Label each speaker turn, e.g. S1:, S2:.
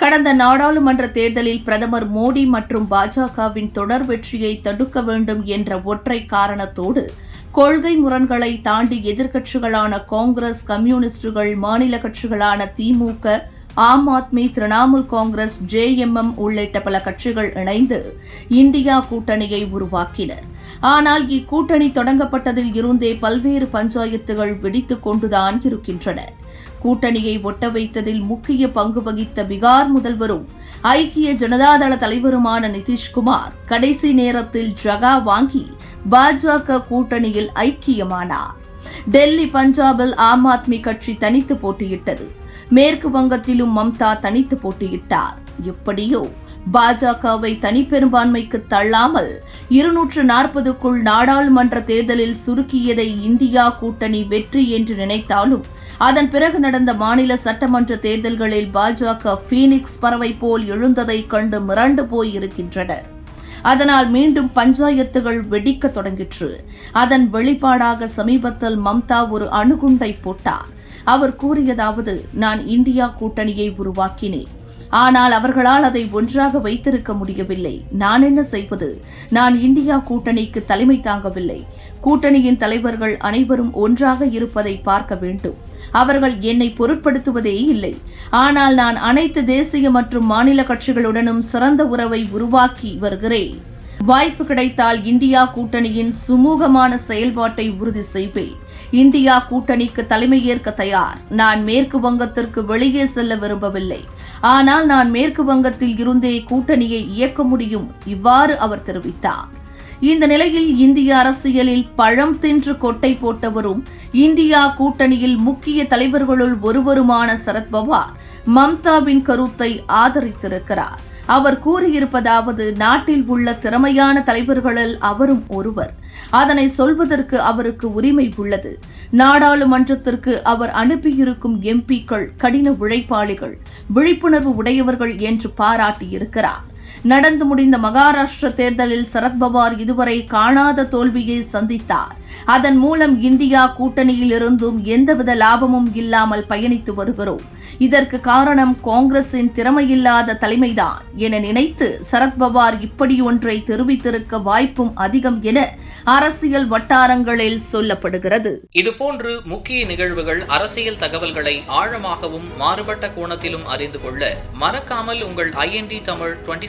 S1: கடந்த நாடாளுமன்ற தேர்தலில் பிரதமர் மோடி மற்றும் பாஜகவின் தொடர் வெற்றியை தடுக்க வேண்டும் என்ற ஒற்றை காரணத்தோடு கொள்கை முரண்களை தாண்டி எதிர்க்கட்சிகளான காங்கிரஸ் கம்யூனிஸ்டுகள் மாநில கட்சிகளான திமுக ஆம் ஆத்மி திரிணாமுல் காங்கிரஸ் ஜேஎம்எம் உள்ளிட்ட பல கட்சிகள் இணைந்து இந்தியா கூட்டணியை உருவாக்கினர். ஆனால் இக்கூட்டணி தொடங்கப்பட்டதில் இருந்தே பல்வேறு பஞ்சாயத்துகள் வெடித்துக் கொண்டுதான் இருக்கின்றன. கூட்டணியை ஒட்ட வைத்ததில் முக்கிய பங்கு வகித்த பீகார் முதல்வரும் ஐக்கிய ஜனதாதள தலைவருமான நிதிஷ்குமார் கடைசி நேரத்தில் ஜகா வாங்கி பாஜக கூட்டணியில் ஐக்கியமானார். டெல்லி பஞ்சாபில் ஆம் ஆத்மி கட்சி தனித்து போட்டியிட்டது. மேற்கு வங்கத்திலும் மம்தா தனித்து போட்டியிட்டார். எப்படியோ பாஜகவை தனிப்பெரும்பான்மைக்கு தள்ளாமல் இருநூற்று நாற்பதுக்குள் நாடாளுமன்ற தேர்தலில் சுருக்கியதை இந்தியா கூட்டணி வெற்றி என்று நினைத்தாலும் அதன் பிறகு நடந்த மாநில சட்டமன்ற தேர்தல்களில் பாஜக பீனிக்ஸ் பறவை போல் எழுந்ததைக் கண்டு மிரண்டு போயிருக்கின்றனர் அதனால் மீண்டும் பஞ்சாயத்துகள் வெடிக்க தொடங்கிற்று. அதன் வெளிப்பாடாக சமீபத்தில் மம்தா ஒரு அணுகுண்டை போட்டார். அவர் கூறியதாவது நான் இந்தியா கூட்டணியை உருவாக்கினேன். ஆனால் அவர்களால் அதை ஒன்றாக வைத்திருக்க முடியவில்லை. நான் என்ன செய்வது? நான் இந்தியா கூட்டணிக்கு தலைமை தாங்கவில்லை. கூட்டணியின் தலைவர்கள் அனைவரும் ஒன்றாக இருப்பதை பார்க்க வேண்டும். அவர்கள் என்னை பொருட்படுத்துவதே இல்லை. ஆனால் நான் அனைத்து தேசிய மற்றும் மாநில கட்சிகளுடனும் சிறந்த உறவை உருவாக்கி வருகிறேன். வாய்ப்பு கிடைத்தால் இந்தியா கூட்டணியின் சுமூகமான செயல்பாட்டை உறுதி செய்வேன். இந்தியா கூட்டணிக்கு தலைமையேற்க தயார். நான் மேற்கு வங்கத்திற்கு வெளியே செல்ல விரும்பவில்லை. ஆனால் நான் மேற்கு வங்கத்தில் இருந்தே கூட்டணியை இயக்க முடியும் இவ்வாறு அவர் தெரிவித்தார். இந்த நிலையில் இந்திய அரசியலில் பழம் தின்று கொட்டை போட்டவரும் இந்தியா கூட்டணியில் முக்கிய தலைவர்களுள் ஒருவருமான சரத்பவார் மம்தாவின் கருத்தை ஆதரித்திருக்கிறார். அவர் கூறியிருப்பதாவது நாட்டில் உள்ள திறமையான தலைவர்களில் அவரும் ஒருவர். அதனை சொல்வதற்கு அவருக்கு உரிமை உள்ளது. நாடாளுமன்றத்திற்கு அவர் அனுப்பியிருக்கும் எம்பிக்கள் கடின உழைப்பாளிகள் விழிப்புணர்வு உடையவர்கள் என்று பாராட்டியிருக்கிறார். நடந்து முடிந்த மகாராஷ்டிர தேர்தலில் சரத்பவார் இதுவரை காணாத தோல்வியை சந்தித்தார். அதன் மூலம் இந்தியா கூட்டணியில் இருந்தும் எந்தவித லாபமும் இல்லாமல் பயணித்து வருகிறோம். இதற்கு காரணம் காங்கிரசின் திறமையில்லாத தலைமைதான். என நினைத்து சரத்பவார் இப்படி ஒன்றை தெரிவித்திருக்க வாய்ப்பும் அதிகம் என அரசியல் வட்டாரங்களில் சொல்லப்படுகிறது.
S2: இதுபோன்று முக்கிய நிகழ்வுகள் அரசியல் தகவல்களை ஆழமாகவும் மாறுபட்ட கோணத்திலும் அறிந்து கொள்ள மறக்காமல் உங்கள் IND Tamil twenty